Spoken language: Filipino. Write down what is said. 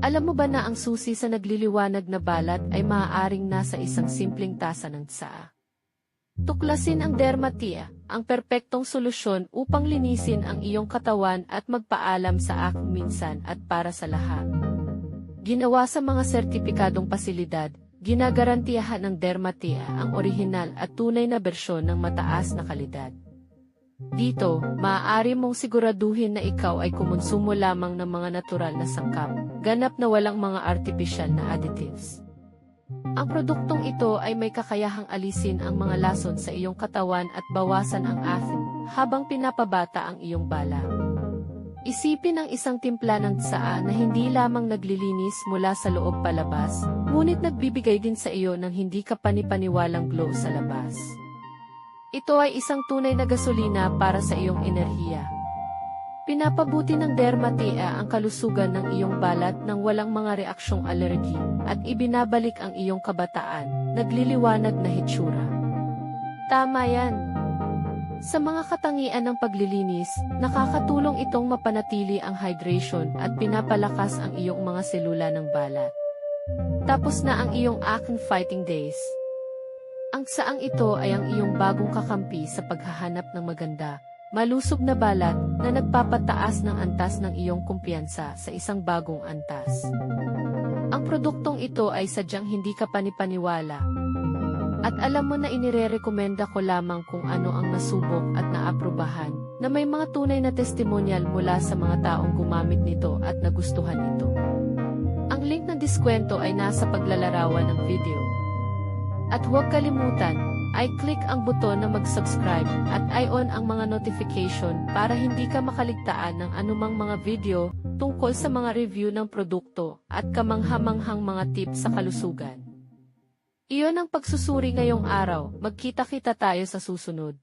Alam mo ba na ang susi sa nagliliwanag na balat ay maaaring nasa isang simpleng tasa ng tsaa? Tuklasin ang dermatia, ang perpektong solusyon upang linisin ang iyong katawan at magpaalam sa aking minsan at para sa lahat. Ginawa sa mga sertipikadong pasilidad, ginagarantiyahan ng dermatia ang orihinal at tunay na bersyon ng mataas na kalidad. Dito, maaari mong siguraduhin na ikaw ay kumonsumo lamang ng mga natural na sangkap, ganap na walang mga artificial na additives. Ang produktong ito ay may kakayahang alisin ang mga lason sa iyong katawan at bawasan ang asin habang pinapabata ang iyong bala. Isipin ang isang timpla ng tsaa na hindi lamang naglilinis mula sa loob palabas, ngunit nagbibigay din sa iyo ng hindi ka panipaniwalang glow sa labas. Ito ay isang tunay na gasolina para sa iyong enerhiya. Pinapabuti ng dermatia ang kalusugan ng iyong balat nang walang mga reaksyong alergi at ibinabalik ang iyong kabataan, nagliliwanag na hitsura. Tama yan. Sa mga katangian ng paglilinis, nakakatulong itong mapanatili ang hydration at pinapalakas ang iyong mga selula ng balat. Tapos na ang iyong acne fighting days. Ang saang ito ay ang iyong bagong kakampi sa paghahanap ng maganda, malusog na balat na nagpapataas ng antas ng iyong kumpiyansa sa isang bagong antas. Ang produktong ito ay sadyang hindi ka panipaniwala. At alam mo na inire-rekomenda ko lamang kung ano ang nasubok at naaprubahan, na may mga tunay na testimonyal mula sa mga taong gumamit nito at nagustuhan ito. Ang link ng diskwento ay nasa paglalarawan ng video. At huwag kalimutan, ay click ang buton na mag-subscribe at i-on ang mga notification para hindi ka makaligtaan ng anumang mga video tungkol sa mga review ng produkto at kamanghamanghang mga tips sa kalusugan. Iyon ang pagsusuri ngayong araw, magkita-kita tayo sa susunod.